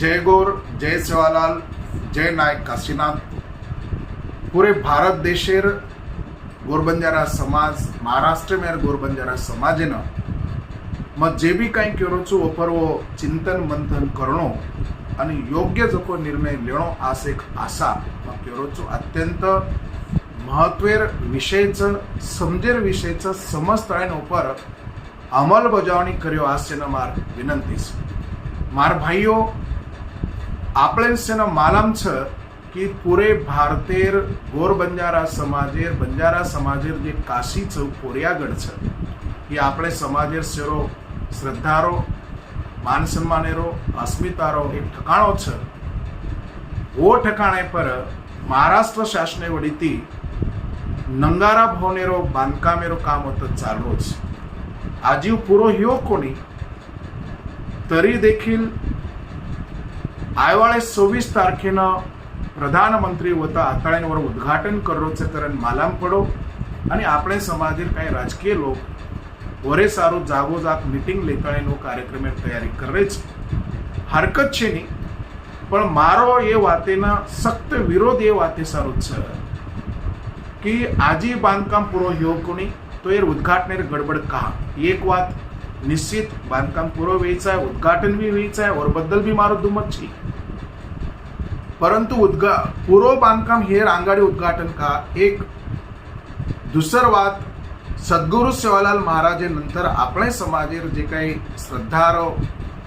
जय गौर जय सेवालाल जय नायक काशीनाथ. पूरे भारत देशेर गोरबंजारा समाज महाराष्ट्र में गोरबंजारा समाज न मग जे बी काही केरोचो वपरवो चिंतन मंथन करणो आणि योग्य जो निर्णय लेणो आस एक आसा मग केरोचो अत्यंत महत्वेर विषयचं समजेर विषयचं समजतळेन उपर अंमलबजावणी कर्यो आस मार विनंतीस. मार भाईयो ભાઈઓ આપણે સેના માલમ છે की पुरे भारतेर गोर बंजारा समाजेर बंजारा समाजेर जे काशी च कोरियागड छ ही આપણે સમાજેર સેરો શ્રદ્ધારો માન સન્માનેરો અસ્મિતારો એક ઠકાણો છે वो ठिकाणे पर महाराष्ट्र शासने वडीती नंगारा भवनेरो बांधकामेरो काम होतं चालूच आजीव पुरो ह्यो कोणी तरी देखील आयवाळे सव्वीस तारखेनं प्रधानमंत्री होता हाताळ्यांवर उद्घाटन करोचे कारण मालाम पडो. आणि आपले समाजातील काही राजकीय लोक वरे सारो जागोजाग मिटिंग लेताळे नो कार्यक्रम तयारी करेच. हरकत छे नी पण मारो ये वातेना सक्त विरोध ये वाते सारोच की आजी बांधकाम पुरो हो कोणी तो येर उद्घाटनेर गडबड का एक वात निश्चित बांधकाम पूर्व वेळीच आहे उद्घाटन भी वेळीच आहे औरबद्दल भी मारो परंतु उद्घा पूर्व बांधकाम हे रांगाडी उद्घाटन का? एक दुसरवाद सद्गुरु सेवालाल महाराजे नंतर आपले समाजेर जे काही श्रद्धार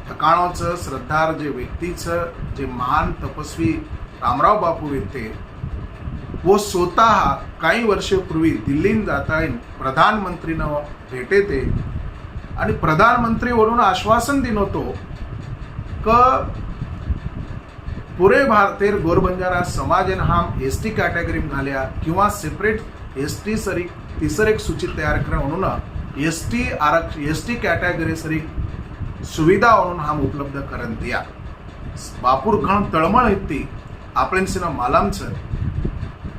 ठकाणोचं श्रद्धार जे व्यक्तीचं जे महान तपस्वी रामराव बापू येते व स्वतः काही वर्षपूर्वी दिल्लीन जाता प्रधानमंत्रीनं भेटे ते आणि प्रधानमंत्रीवरून आश्वासन दिन होतो क पुरे भारतेर गोरबंजारा समाजन हाम एस टी कॅटेगरी घाल्या किंवा सेपरेट एस टी सरी तिसर एक सूची तयार कर म्हणून एस टी आरक्ष एस टी कॅटेगरी सरी सुविधा म्हणून हाम उपलब्ध करण दिया. बापूर घण तळमळ इतकी आपणसिना मालामचं.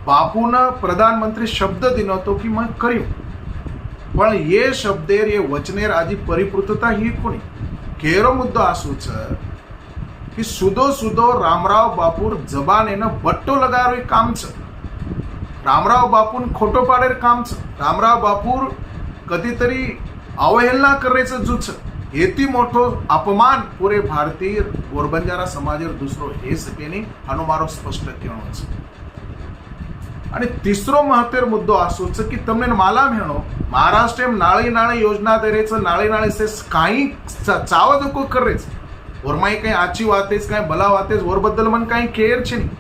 बापून प्रधानमंत्री शब्द दिन तो की मग करू पण ये शब्देर ये वचनेर આજી परिपूर्तता ही कोणी? केरो मुद्दो असूच की सुदो सुदो रामराव बापूर जबानेनं बट्टो लगारो कामच रामराव बापून खोटो पाडेर कामच रामराव बापूर कधीतरी अवहेलना करायचं जुच येती मोठो अपमान पुरे भारतीय गोरबंजारा समाजेर दुसरो हे सकेनी हनुमारो स्पष्ट केळोच અને તીસરો મહત્તેર મુદ્દો આ શું છે કે તમને માલા મેણો મહારાષ્ટ્ર એમ નાળી નાળી યોજના દે રહે છે નાળી નાળી સે કાંઈ ચાવા લોકો કરે છે વરમાં કંઈ આછી વાતે જ કાંઈ ભલા વાતે જ ઓર બદલ મને કાંઈ કેર છે નહીં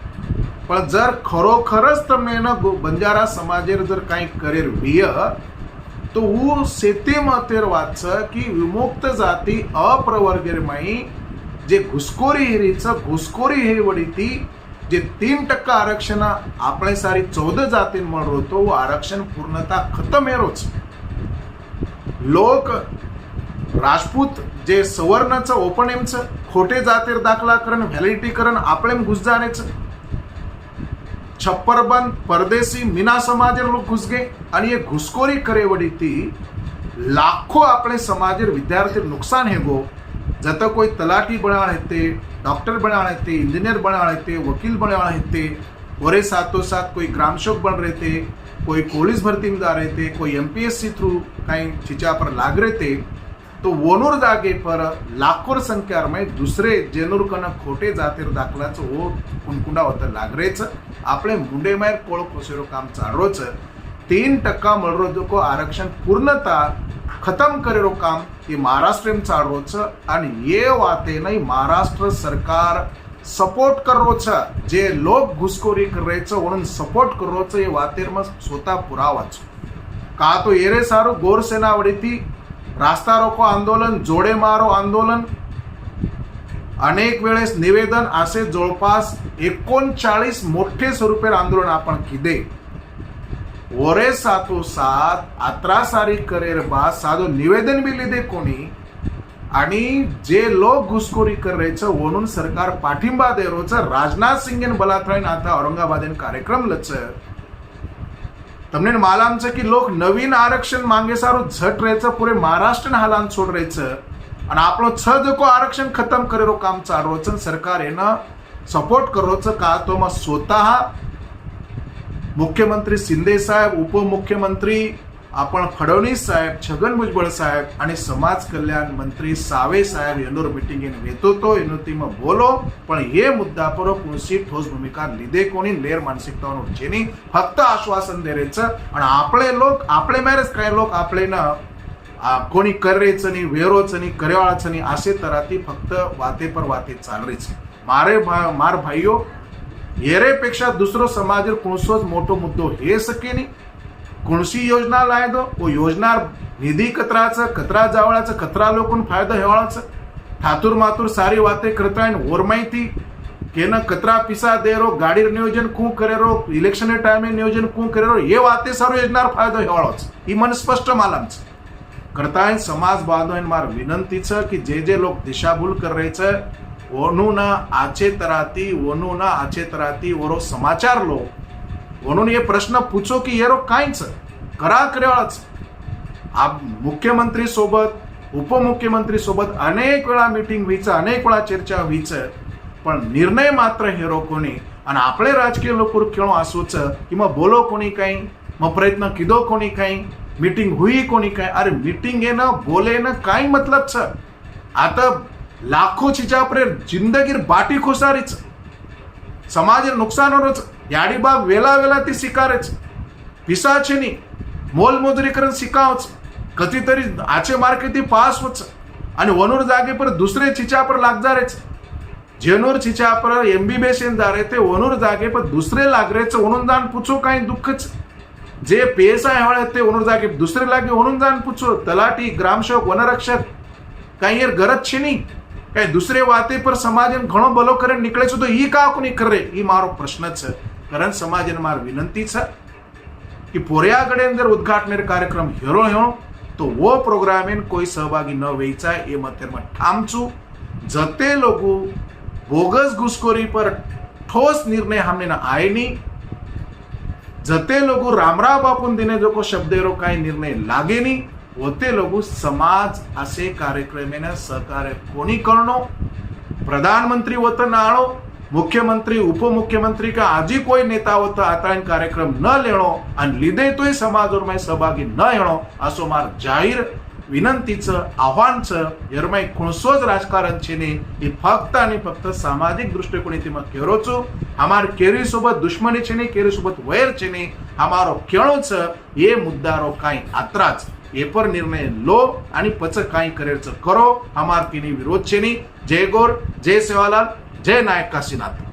પણ જર ખરોખર જ તમને એના બંજારા સમાજે જર કાંઈ કરેર વ્યય તો હું સેતેમાં તેર વાત છે કે વિમુક્ત જાતિ અપ્રવર્ગેરમાંય જે ઘુસખોરી હેરી છે ઘુસખોરી હેવડી હતી जे तीन टक्का आरक्षण આપણે સારી ચૌદ જાતિ મળરો તો वो आरक्षण पूर्णतः खतम हेरोच लोक राजपूत जे सवर्णचं ओपनेमचं खोटे जातीर दाखला करण व्हॅलिडिटी करण आपले घुसजारेचं छप्परबंद परदेसी मीना समाजेर लोक घुसगे आणि हे घुसखोरी करे वडी ती लाखो આપણે સમાજેર વિદ્યાર્થી जतं कोई तलाटी बनाळ आहेत डॉक्टर बनाळ येते इंजिनियर बनाळ येते वकील बनाळ आहेत ते वरे सातो साथ कोई ग्राम सेवक बन रहे थे कोई पुलिस भर्ती में जा हो, रहे थे कोई सी थ्रू कहीं छिचा पर लाग रहे थे तो वनूर जागे पर लाखोर संख्या में दुसरे जेनूरकन खोटे जातीर दाखलाचं हो कुणकुंडा होतं लागरेचं आपले मुंडेमायर कोळ कोसेरो काम चालरोचं तीन टक्का मळरो को आरक्षण पूर्णता खतम करेलो काम हे महाराष्ट्रीयम चाडरो छ आणि ये वाते नाही महाराष्ट्र सरकार सपोर्ट करो छ जे लोक घुसखोरी करायचं म्हणून सपोर्ट करो छ हे वातेर मग स्वतः पुरावाच. का तो एरे सारो? गोरसेना वडीती रास्ता रोको आंदोलन जोडे मारो आंदोलन. अनेक वेळेस निवेदन असे जवळपास एकोणचाळीस मोठे स्वरूपेर आंदोलन आपण किदे? वरे सातो सात अतरा सारी करे बा साधो निवेदन भी लिदे कोणी. आणि जे लोक घुसखोरी करायचं म्हणून सरकार पाठिंबा दे रोच राजनाथ सिंग एन बलात्राईन आता औरंगाबाद एन कार्यक्रम लच मालाम चं की लोक नवीन आरक्षण मागे सारो झट रायचं पुरे महाराष्ट्र हालान सोड रायचं आणि आपलं छ जो आरक्षण खतम करे रो काम चालवचं सरकार येणं सपोर्ट करोच का तो मग स्वतः मुख्यमंत्री शिंदे साहेब उपमुख्यमंत्री आपण फडणवीस साहेब छगन भुजबळ साहेब आणि समाज कल्याण मंत्री सावे साहेब એનો મિટિંગ तो તો એનોતીમાં બોલો પણ એ મુદ્દા પર કોણસી ठोस भूमिका લીધે કોની लेर मानसिकता છે નહીં ફક્ત आश्वासन દे आणि आपले लोक आपले मॅरेज काय लोक आपले न कोणी करेच नाही वेरोच नाही करेवाळच नाही असे तराती फक्त वाते पर वाते चालरेच. मारे भा मार भाईयो ભા- માર ભાઈઓ येरेपेक्षा दुसरो समाज कोणसोच मोठो मुद्दो हे सके नाही कोणशी योजना लायदो वो योजना निधी कचराचं कचरा जावळाचं कचरा लोकून फायदा हेवाळाचं ठातूर मातूर सारी वाते करता ओर माहिती केनं कचरा पिसा दे रो गाडी नियोजन कू करे रो इलेक्शन टाइमे नियोजन कू करे रो ये वाते सारो योजनार फायदो हेवाळाच ही मन स्पष्ट मालांचं करताय समाज बांधवांना मार विनंती छ की जे जे लोक दिशाभूल कर रहे छ ओनू ना आचे तराती ओनू ना आचे तराती ओरो समाचार लो. म्हणून ये प्रश्न पूछो की येरो कांयच? करा करेवाळाच आप मुख्यमंत्री सोबत उपमुख्यमंत्री सोबत अनेक वेळा मीटिंग व्हायचं अनेक वेळा चर्चा व्हायचं पण निर्णय मात्र हेरो कोणी. आणि आपले राजकीय लोक खेळो आसूच की मग बोलो कोणी काही मग प्रयत्न किदो कोणी काही मीटिंग हुई कोणी काय अरे मीटिंग ना बोले ना काही मतलब छ आता लाखो चीजा जिंदगीर बाटी खोसारीच. समाज नुकसान हो रही वेला वेला ती शिकारच पिशाचे नहीं मोलमोजरी कर सीका कति तरी आचे मार्के ती पास हो वनूर जागे पर दुसरे चिचा पर जा रहे जेनूर चिचा पर M B B S N जा रहे थे वनूर जागे पर दुसरे लग रहे वनून जान पुछो काही दुःखच. जे पी एस आई हाँ वनूर जागे दुसरे लागे वनून जान पुछो तलाटी ग्राम सेवक वनरक्षक का गरज छिनी. नहीं કઈ દુસરે વાતે પર સમાજ ઘણો ભલો કરે નીકળે છે તો એ કા કોની કરે એ મારો પ્રશ્ન છે કરણ સમાજને મારી વિનંતી છે કે પોર્યાગડે અંદર ઉદઘાટન કાર્યક્રમ હેરો હેણો તો વો પ્રોગ્રામ પ્રોગ્રામે કોઈ સહભાગી ન વેચાય એ મતેરમાં ઠામ છું જતે લોકો બોગસ ઘુસખોરી પર ઠોસ નિર્ણય હમને ના આય નહીં જતે લોકો રામરા બાપુન દિને જો કોઈ શબ્દેરો કાંઈ નિર્ણય લાગે નહીં होते लघु समाज असे कार्यक्रमेने सहकार्य कोणी करणो? प्रधानमंत्री होत ना आणो मुख्यमंत्री उपमुख्यमंत्री का आजी कोई नेता होत आता कार्यक्रम न लेणो आणि लिदे तो समाज में सहभागी न येणो असो मार जाहीर विनंतीचं आव्हानचं यरमाई खुणसोज राजकारण छे ने फक्त आणि फक्त सामाजिक दृष्टिकोनातून केरोचो हमार केरी सोबत दुश्मनी छे ने केरी सोबत वैर छे ने हमारो खेळोच हे मुद्दारो काही आत्राच. एपर निर्णय लो आणि पच काय करायचं करो. हमार किनी विरोध छेनी. जय गोर जय सेवालाल जय नायक काशीनाथ.